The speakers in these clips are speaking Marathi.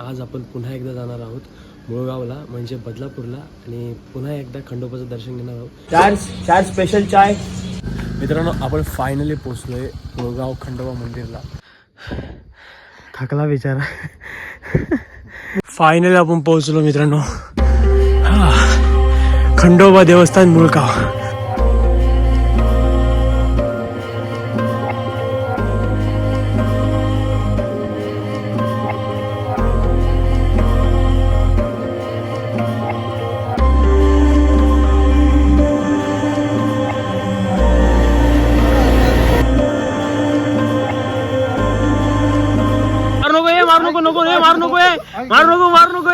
आज आपण पुन्हा एकदा जाणार आहोत मुळगावला म्हणजे बदलापूरला आणि पुन्हा एकदा खंडोबाचं दर्शन घेणार आहोत. चार चार स्पेशल चाय. मित्रांनो आपण फायनली पोचलोय मुळगाव खंडोबा मंदिरला. थकला विचारा फायनली आपण पोहोचलो मित्रांनो. खंडोबा देवस्थान मुळगाव. मारू नको मारू नको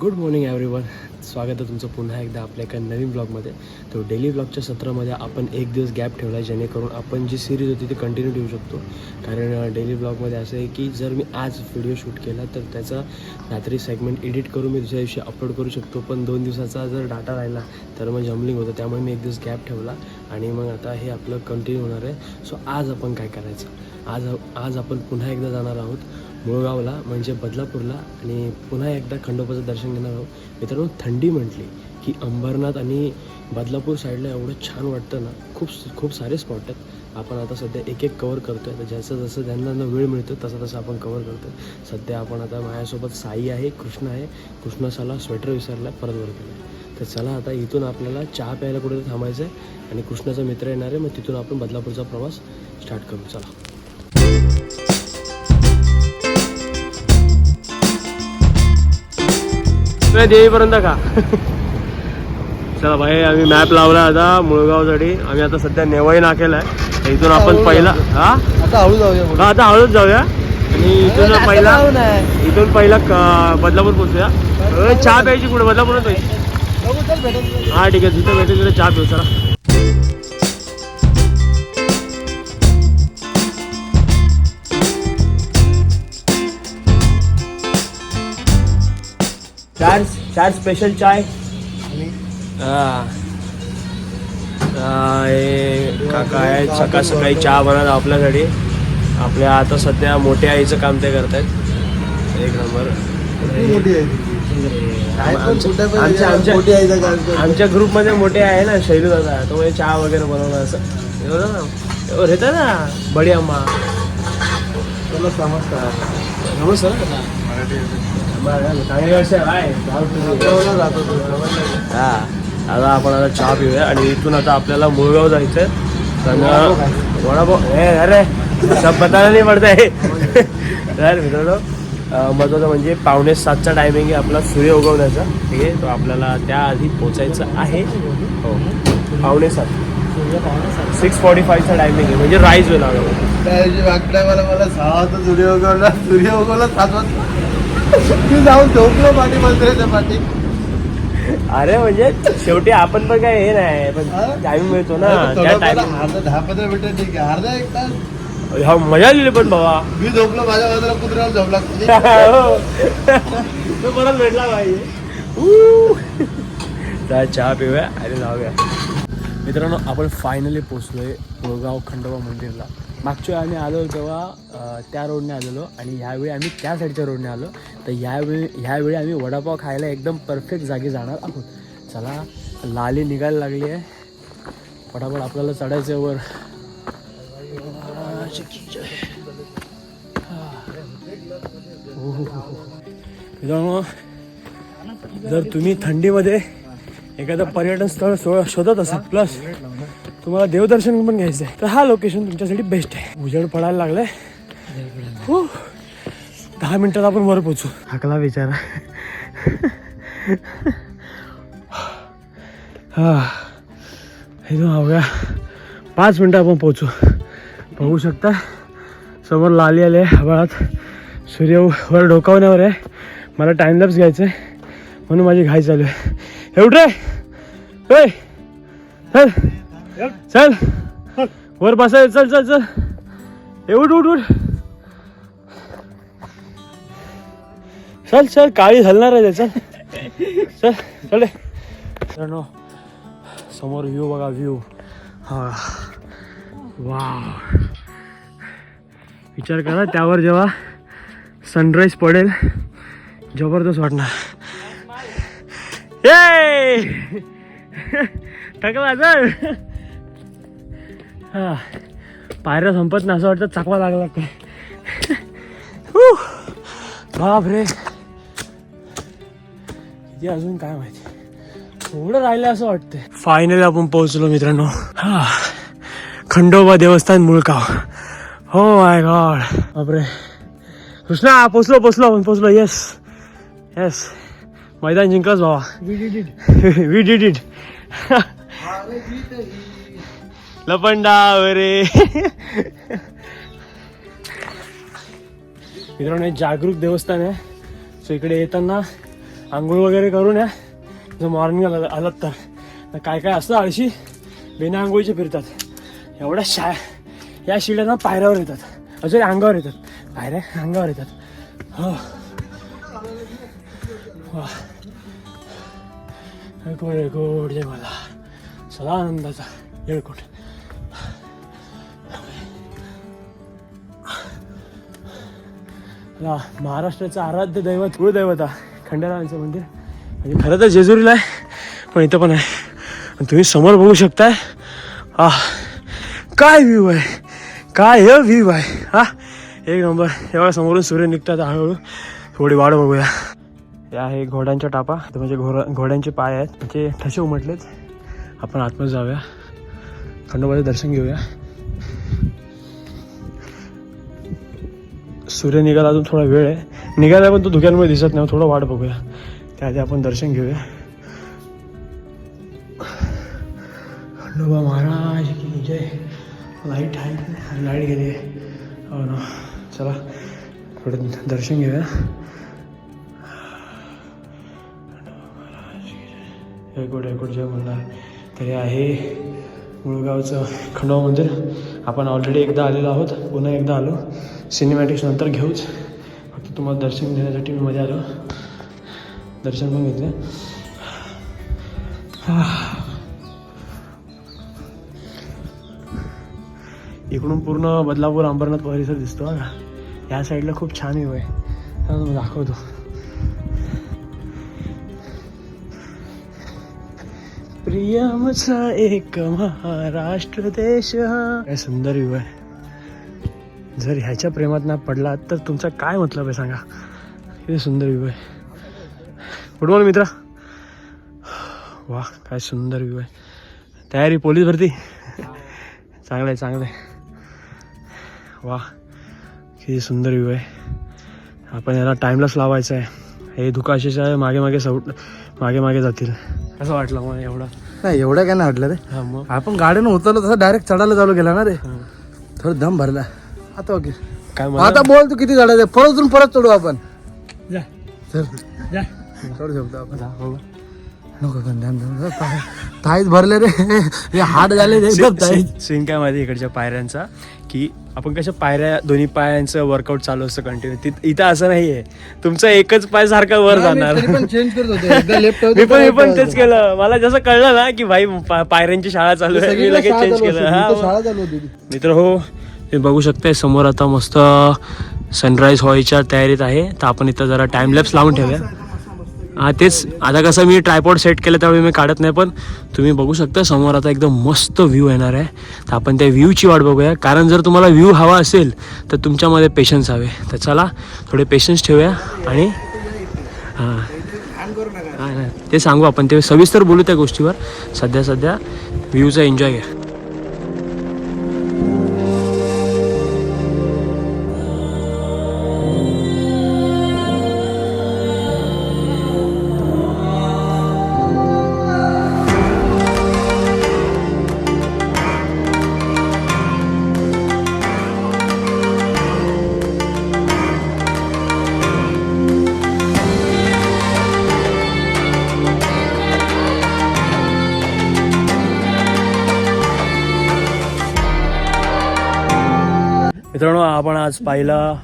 गुड मॉर्निंग एव्हरीवन स्वागत आहे तुमचं पुन्हा एकदा आपल्या एका नवीन ब्लॉगमध्ये तर डेली ब्लॉगच्या सत्रामध्ये आपण एक दिवस गॅप ठेवला आहे जेणेकरून आपण जी सिरीज होती ती कंटिन्यू ठेवू शकतो. कारण डेली ब्लॉगमध्ये असं आहे की जर मी आज व्हिडिओ शूट केला तर त्याचा रात्री सेगमेंट एडिट करून मी दुसऱ्या दिवशी अपलोड करू शकतो. पण दोन दिवसाचा जर डाटा राहिला तर मग जमलिंग होतं. त्यामुळे मी एक दिवस गॅप ठेवला आणि मग आता हे आपलं कंटिन्यू होणार आहे. सो आज आपण काय करायचं? आज आज आपण पुन्हा एकदा जाणार आहोत मुळगावला म्हणजे बदलापूरला आणि पुन्हा एकदा खंडोबाचं दर्शन घेणार आहोत. मित्रांनो थंडी म्हटली की अंबरनाथ आणि बदलापूर साईडला एवढं छान वाटतं ना खूप खूप सारे स्पॉट आहेत. आपण आता सध्या एक एक कवर करतो आहे तर जसं जसं ज्यांना वेळ मिळतो तसं तसं आपण कवर करतो आहे सध्या आपण आता माझ्यासोबत साई आहे कृष्ण आहे. कृष्णासाला स्वेटर विसरला परत वर केला तर चला आता इथून आपल्याला चहा प्यायला कुठे थांबायचं आहे आणि कृष्णाचा मित्र येणार आहे. मग तिथून आपण बदलापूरचा प्रवास स्टार्ट करू. चला. तुला देवीपर्यंत का? चला भाई आम्ही मॅप लावला आता मुळगावसाठी. आम्ही आता सध्या नेवाई नाकेला आहे. इथून आपण पहिला हा? आता हळू जाऊया. हा, आता हळूच जाऊया. आणि इथून पहिला. इथून पहिला बदलापूर पोहोचूया. चहा प्यायची कुठे? बदलापूरच हा ठीक आहे. जिथं भेटेल तिथं चहा पिऊ चला. चार चार स्पेशल चाय. हा. हा, हे आहेत सकाळ सकाळी चहा बनवत आपल्यासाठी. आपल्या आता सध्या मोठ्या आईचं काम ते करतायत. एक नंबर. काय आमच्या- ग्रुपमध्ये मोठे आहे ना शैलू दादा. तो म्हणजे चहा वगैरे बनवणार असं. हे ना? और येतं ना? बडी अम्मा. समजतं. नमस्कार. चांगली हा आता आपण आता चहा पिऊया आणि इथून आता आपल्याला मुळगाव जायचंय. पण वडापाव हे अरे सब बताना नाही पडत आहे तर मित्रांनो महत्वाचं म्हणजे पावणे सातचा टायमिंग आहे आपला सूर्य उगवण्याचा. ठीक आहे? तो आपल्याला त्याआधी पोचायचं आहे. हो. पावणे सात. सिक्स फॉर्टी फायचा टायमिंग आहे. म्हणजे राईज होईल मला मला सहा वाजता सूर्य उगवला सूर्य उगवला सात वाजता. मी जाऊन झोपलो पाठी मंदिराच्या पाठी. अरे म्हणजे शेवटी आपण पण काय हे नाही पण टाइम मिळतो ना. त्या अर्धा दहा पंधरा मिनिटं ठीक आहे. अर्धा एक तास. हा मजा लिहिली पण बाबा. मी झोपलो माझ्या बाजूला कुत्र्यावर झोपला तो परत भेटला पाहिजे तर चहा पिऊया आणि लावूया मित्रांनो आपण फायनली पोचलोय मुळगाव खंडोबा मंदिरला. मागच्या वेळी आम्ही आलो तेव्हा त्या रोडने आलेलो आणि ह्यावेळी आम्ही त्या साईडच्या रोडने आलो. तर ह्यावेळी ह्यावेळी आम्ही वडापाव खायला एकदम परफेक्ट जागी जाणार आहोत. चला लाली निघायला लागली आहे. फटाफट आपल्याला चढायचं आहे वर. जर तुम्ही थंडीमध्ये एखादं पर्यटन स्थळ सो शोधत असाल प्लस तुम्हाला देवदर्शन पण घ्यायचं आहे. तर हा लोकेशन तुमच्यासाठी बेस्ट आहे. उजेड पडायला लागलाय. हो दहा मिनिटात आपण वर पोचू हाकला विचारा. हा. इथून अवघ्या पाच मिनटं आपण पोचू बघू शकता. समोर लाली आले आभाळात सूर्य वर डोकावण्यावर आहे. मला टाइमलॅप्स घ्यायचं आहे. म्हणून माझी घाई चालू आहे. एवढे होय चल. चल. वर बसाय चल चल चल. ए, उठ उठ उठ. चल चल काळी हलणार आहे चल चल चल. मित्रांनो समोर व्ह्यू बघा व्ह्यू हा. वा विचार करा त्यावर जेव्हा सनराईज पडेल जबरदस्त वाटणार. ये टाकला जर हा. पायऱ्या संपत नाही असं वाटतं चाकवा लागला काय. बाप रे किती अजून काय माहिती? थोडं राहिलं असं वाटतंय. फायनली आपण पोहोचलो मित्रांनो. हा. खंडोबा देवस्थान मुळगाव हो माय गॉड बापरे. कृष्णा पोचलो पोचलो आपण पोचलो येस येस मैदान जिंकलंच भावा. वी डिड इट लपंडाव रे मित्रांनो जागरूक देवस्थान आहे. सो इकडे येताना आंघोळ वगैरे करून या जर मॉर्निंग आलात तर. तर काय काय असतं आळशी? बिना आंघोळीचे फिरतात. एवढ्या शा या शिड्यांना पायऱ्यावर येतात. अजून अंगावर येतात. पायऱ्या अंगावर येतात. हो. वा. येळकोट जय मला सदा आनंदाचा येळकोट. या महाराष्ट्राचं आराध्य दैवत कुळदैवता खंडेरावांचं मंदिर. म्हणजे खरं तर जेजुरीला आहे पण इथं पण आहे. आणि तुम्ही समोर बघू शकताय. आ काय व्ह्यू आहे? काय हे व्ह्यू आहे? हा एक नंबर एवढा समोरून सूर्य निघतात हळूहळू. थोडी वाढ बघूया. हे आहे घोड्यांच्या टापा. तर म्हणजे घोडा घोड्यांचे पाय आहेत. म्हणजे ठसे उमटलेत. आपण आतमध्ये जाऊया. खंडोबाचं दर्शन घेऊया. सूर्य निघायला अजून थोडा वेळ आहे. निघायला पण तो धुक्यांमध्ये दिसत नाही थोडं वाट बघूया. त्याआधी आपण दर्शन घेऊया. खंडोबा महाराज की जय. लाइट आहे लाइट गेली हो ना चला थोडं दर्शन घेऊया. एकूट एकूट जय म्हणणार तरी आहे मुळगावचं खंडोबा मंदिर. आपण ऑलरेडी एकदा आलेलो आहोत पुन्हा एकदा आलो. सिनेमॅटिक्स नंतर घेऊच. फक्त तुम्हाला दर्शन घेण्यासाठी मी मजा आलो. दर्शन पण घेतलं. इकडून पूर्ण बदलापूर अंबरनाथ परिसर दिसतो ना का या साईडला खूप छान व्ह्यू आहे. हा दाखवतो. प्रियमचा एक महाराष्ट्र देश. हा. काय सुंदर व्ह्यू आहे. जर ह्याच्या प्रेमात ना पडला तर तुमचा काय मतलब आहे सांगा? किती सुंदर व्ह्यू आहे. गुड मॉर्निंग मित्रा. वा काय सुंदर व्ह्यू आहे. तयारी पोलीस भरती? चांगलं आहे चांगलं आहे. वा किती सुंदर व्ह्यू आहे. आपण याला टाईमलाच लावायचं आहे. हे धुकाशीच्या मागे मागे सौ मागे मागे जातील. असं वाटलं मग एवढं? नाही एवढं काय नाही वाटलं रे. मग? आपण गाडीनं उतरलो तसं डायरेक्ट चढायला चालू केला ना रे. थोडं दम भरला. आता ओके. काय आता बोल तू किती चढायचं परत उतरून परत चढू आपण. जा. चल. जा. चढू शकतो आपण. जा हो. नको पण ध्यान देऊ. पाय- ताईत भरले रे. हे हाड झाले रे. एकदम ताईत सीन काय माहिती इकडच्या पायऱ्यांचा? की आपण कशा पायऱ्या दोन्ही पायांचं वर्कआउट चालू असतं कंटिन्यू इथं असं नाहीये. तुमचा एकच पाय सारखा वर जाणार. पण चेंज करत होते. एकदा लेफ्ट मी पण मी पण तेच केलं. मला जसं कळलं ना की भाई पा- पायऱ्यांची शाळा चालू आहे. मी लगेच चेंज केलं. हा शाळा चालू होती. मित्र हो. तुम्ही बघू शकताय समोर आता मस्त सनराईज व्हायच्या तयारीत आहे. तर आपण इथं जरा टाइम लॅप्स लावून ठेवूया. हां तेच आता कसं मी ट्रायपॉड सेट केलं त्यावेळी मी काढत नाही पण तुम्ही बघू शकता समोर आता एकदम मस्त व्ह्यू येणार आहे. तर आपण त्या व्ह्यूची वाट बघूया. कारण जर तुम्हाला व्ह्यू हवा असेल तर तुमच्यामध्ये पेशन्स हवे. तर चला थोडे पेशन्स ठेवूया आणि हां. हां नाही ते सांगू आपण ते सविस्तर बोलू त्या गोष्टीवर. सध्या सध्या व्ह्यूचा एन्जॉय घ्या. मित्रांनो आपण आज पाहिलं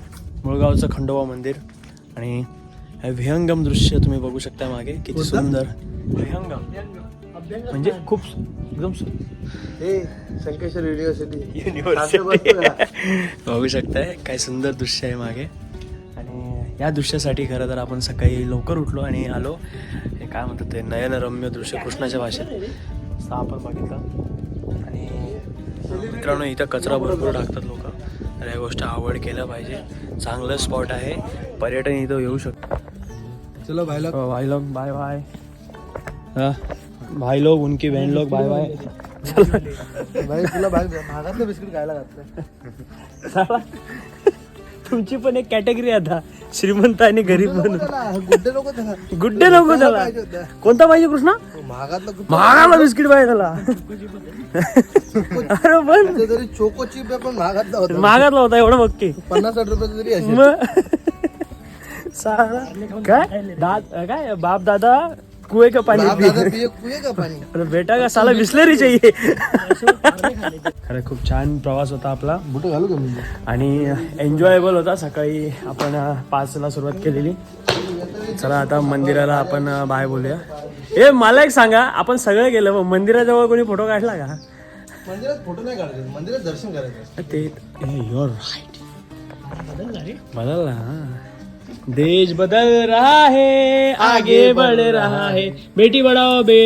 मुळगावचं खंडोबा मंदिर आणि हे विहंगम दृश्य तुम्ही बघू शकता मागे. किती? सुंदर. विहंगम. म्हणजे खूप एकदम सु- शंकेश्वर युनिव्हर्सिटी युनिव्हर्सिटी बघू शकताय काय सुंदर दृश्य आहे मागे. आणि या दृश्यासाठी खरं तर आपण सकाळी लवकर उठलो आणि आलो. हे काय म्हणतात ते नयनरम्य दृश्य कृष्णाच्या भाषेत. आपण बघितलं. आणि मित्रांनो इथं कचरा भरपूर टाकतात लोक. तर या गोष्ट आवड केलं पाहिजे. चांगलं स्पॉट आहे. पर्यटन इथं येऊ शकतं चलो भाई लोग भाई लोग बाय बाय हाँ, भाई लोग उनकी बहन लोग बाय बाय भाई तुला भाई महागातलं बिस्किट खायला घातलं साला, तुमची पण एक कॅटेगरी आता श्रीमंत आणि गरीब म्हणून गुड्डे नको त्याला होत्या. कोणता पाहिजे कृष्णा महागातलं बिस्किट पाहिजे त्याला अरे पण ते तरी चोको चिप आहे पण महागातला होता महागातला होता एवढं बघ की पन्नास साठ तरी साला, काय दाद काय बाप दादा कुए का पाणी बाप पी दादा पिये कुये का पाणी अरे बेटा का साला बिस्लरी चाहिए। खरं खूप छान प्रवास होता आपला. बुट घालू का मी? आणि एन्जॉयबल होता. सकाळी आपण पाचला सुरुवात केलेली. चला आता मंदिराला आपण बाय बोलूया. ए मला एक सांगा आपण सगळं गेलं मग मंदिराजवळ कोणी फोटो काढला का? मंदिरात फोटो नाही काढायचे मंदिरात दर्शन करायचं. ते युअर राईट बदलला हा. देश बदल रहा है आगे बढ़ रहा है। बेटी बढाओ बे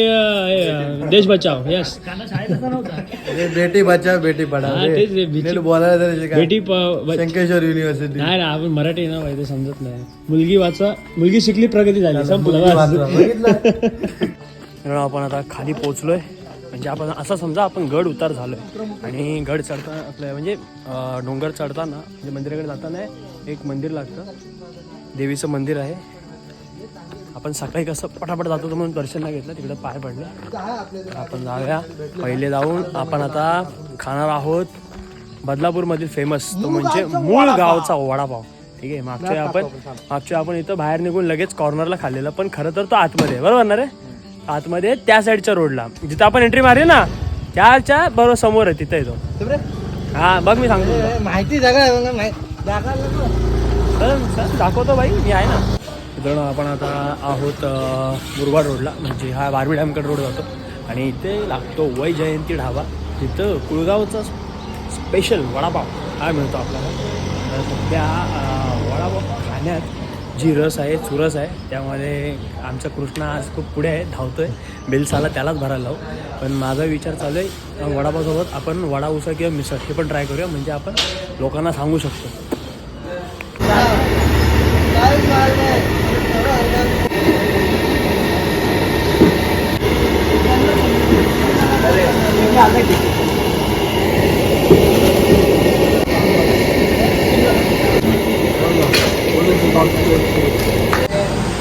देश बचाओ यस अरे बेटी बचाव बेटी पढाव हा, तेच रे, नीट बोलायला तरी शिका. बेटी प- ब- शंकेश्वर युनिव्हर्सिटी नाही ना आपण मराठी ना पाहिजे समजत नाही. मुलगी वाचवा मुलगी शिकली प्रगती झाली. संपलं बस. बघितलं. मित्रांनो, आपण आता खाली पोहोचलोय. म्हणजे आपण असं समजा आपण गड उतार झालोय आणि गड चढताना आपलं म्हणजे डोंगर चढताना म्हणजे मंदिराकडे जाताना एक मंदिर लागतं. देवीचं मंदिर आहे. आपण सकाळी कसं पटापट जातो म्हणून दर्शन नाही घेतलं तिकडे पाय पडले. आपण जाऊया. पहिले जाऊन आपण आता खाणार आहोत बदलापूरमधील फेमस तो म्हणजे मूळ गावचा वडापाव. ठीक आहे मागच्या आपण मागच्या आपण इथं बाहेर निघून लगेच कॉर्नरला खाल्लेला पण खरं तर तो आतमध्ये आहे. बरोबर ना रे? आतमध्ये त्या साईडच्या रोडला जिथं आपण एंट्री मारली ना त्याच्या बरोबर समोर आहे तिथं येतो. हा बघ मी सांगतो तुला. माहिती. चल दाखवतो बाई मी आहे ना. मित्रांनो आपण आता आहोत अं, मुरबाड रोडला म्हणजे हा बारबी डॅमकडे रोड जातो. आणि इथे लागतो वय जयंती ढाबा. तिथं कुळगावचा स्पेशल वडापाव हा मिळतो आपल्याला? तर सध्या अं, वडापाव खाण्यात जी रस आहे चुरस आहे त्यामध्ये आमचा कृष्णा आज खूप पुढे आहे धावतो आहे बिल्साला त्यालाच भरायला लावू. पण माझा विचार चालू आहे वडापासोबत वडापावसोबत आपण वडा उसळ किंवा मिसळ हे पण ट्राय करूया म्हणजे आपण लोकांना सांगू शकतो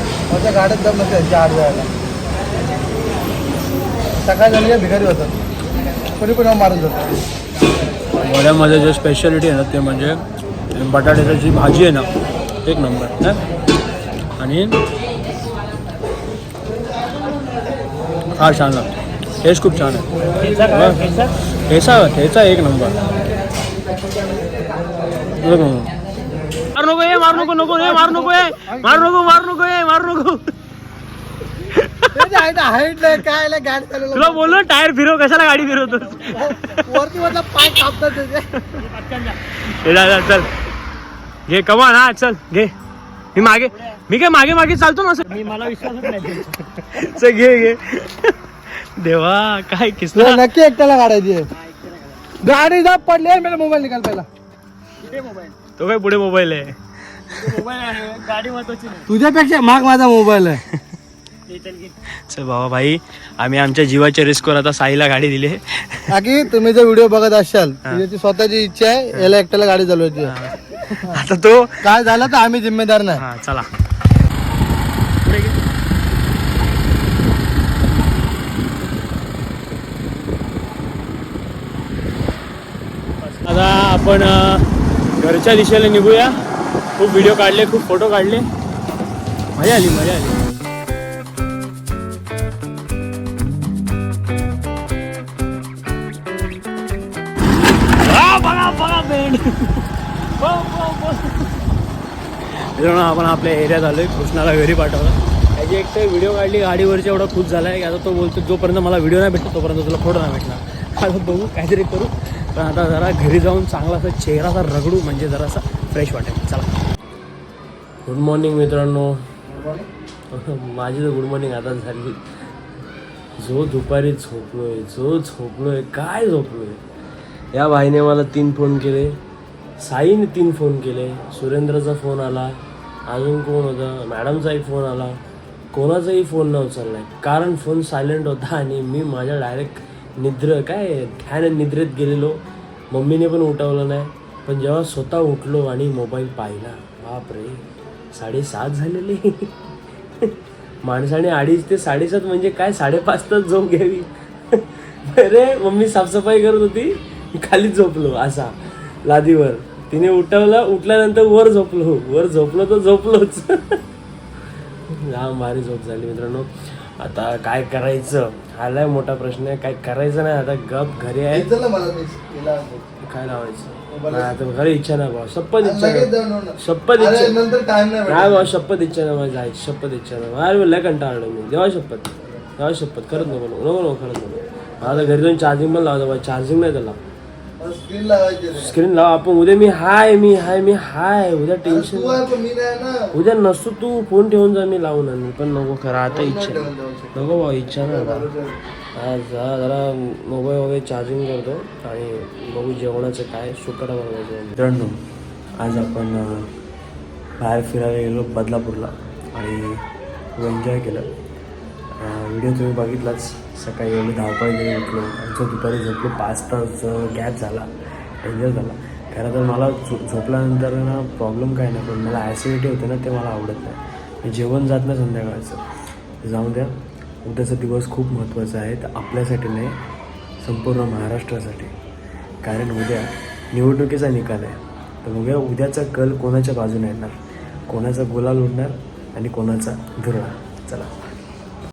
काय चाललंय? माझ्या गाड्यात दम नसेल चार जायला सकाळ झाली का भिकारी होतात. कोणी पण मारून जातात. वड्यामध्ये जे स्पेशालिटी आहे ना ते म्हणजे बटाट्याची जी भाजी आहे ना एक नंबर हं? आणि फार छान लागतो. टेस्ट खूप छान आहे. ठेचा ठेचा? एक नंबर एक नंबर. मारू नको मारू नको नको मारू नको मारू नको मारू नको ए मारू नको. हाईट नाही काय नाही, गाडी चालवलं. तुला बोललो टायर फिरव कशाला गाडी फिरवतो वरती मधला पाय कापतात त्याचे. हे जा, जा, चल. घे कमान हा चल घे. मी मागे मी काय मागे मागे चालतो ना असं? मी मला विश्वासच नाही चल घे घे. देवा काय किसला तुला नक्की एकट्याला काढायची आहे. गाडी जा पडली आहे, मेरा मोबाईल निकाल पहिला. तो काय पुढे मोबाईल आहे? तुझ्यापेक्षा महाग माझा मोबाईल आहे. चल बाबा भाई आम्ही आमच्या जीवाच्या रिस्कवर आता साईला गाडी दिली. बाकी तुम्ही जर व्हिडिओ बघत असाल तुझ्याची स्वतःची इच्छा आहे याला एकट्याला गाडी चालवायची आहे. आता तो काय झालं तर आम्ही जिम्मेदार नाही. हा चला. आता आपण घरच्या दिशेला निघूया. खूप व्हिडिओ काढले खूप फोटो काढले. मजा आली मजा आली. मित्रांनो आपण आपल्या एरियात आलोय कृष्णाला घरी पाठवलं. त्याची एक तर व्हिडिओ काढली गाडीवरची एवढा खुश झाला आहे की आता तो बोलतो जोपर्यंत मला व्हिडिओ नाही भेटतो तोपर्यंत तुला फोटो नाही भेटणार. आता बघू काहीतरी करू. पण आता जरा घरी जाऊन चांगला असा चेहराचा रगडू म्हणजे जरासा फ्रेश वाटेल. चला. गुड मॉर्निंग मित्रांनो. माझी तर गुड मॉर्निंग आता झाली. जो दुपारी झोपलोय जो झोपलोय काय झोपलोय? या भाईने मला तीन फोन केले. साईने तीन फोन केले. सुरेंद्रचा फोन आला. अजून कोण होतं? मॅडमचाही फोन आला. कोणाचाही फोन न उचलला कारण फोन सायलेंट होता आणि मी माझ्या डायरेक्ट निद्र काय ध्यान निद्रेत गेलेलो. मम्मीने पण उठवलं नाही. पण जेव्हा स्वतः उठलो आणि मोबाईल पाहिला बापरे साडेसात झालेले. माणसाने अडीच ते साडेसात म्हणजे काय? साडेपाच तास झोप घ्यावी. अरे मम्मी साफसफाई करत होती. मी झोपलो असा लादीवर. तिने उठवलं उठल्यानंतर वर झोपलो. वर झोपलो तर झोपलोच. लांब भारी झोप झाली मित्रांनो. आता काय करायचं? आलाय मोठा प्रश्न आहे. काय करायचं नाही. आता गप घरी आहे. काय लावायचं? आता घरी इच्छा नाही भाऊ. शपथ इच्छा. शपथ इच्छा नाही बाबा शपथ इच्छा नाही माझी जायची शपथ इच्छा नाही अरे लय कंटाळलो मी. देवा शपथ. देवा शपथ. करत नको नको नको करत नको. आता घरी जाऊन चार्जिंग पण लावतो चार्जिंग नाही त्याला. स्क्रीन लावायची रे. स्क्रीन लाव आपण उद्या मी हाय मी हाय मी हाय उद्या अरे टेन्शन तू आहे पण मी नाही ना उद्या नसतो तू फोन ठेवून जा मी लावून आणीन. पण नको खरं आता इच्छा नाही. नको भाऊ इच्छा नाही आता. आज जरा जरा मोबाईल वगैरे चार्जिंग करतो आणि बघू जेवणाचं काय सुकडा बनवायचं मित्रांनो आज आपण अं, बाहेर फिरायला गेलो बदलापूरला आणि एन्जॉय केलं व्हिडिओ तुम्ही बघितलाच. सकाळी एवढी धावपळ उठलो. आमचं दुपारी झोपलो. पाच तास गॅप झाला. डेंजर झाला. खरं तर मला झो झोपल्यानंतर ना प्रॉब्लेम काय नाही पण मला ॲसिडिटी होते ना ते मला आवडत नाही. मी जेवण जात नाही संध्याकाळचं. जाऊन द्या. उद्याचा दिवस खूप महत्त्वाचा आहे. तर आपल्यासाठी नाही संपूर्ण महाराष्ट्रासाठी. कारण उद्या निवडणुकीचा निकाल आहे. तर उद्या उद्याचा कल कोणाच्या बाजूने येणार? कोणाचा गुलाल उडणार आणि कोणाचा धुरळा? चला.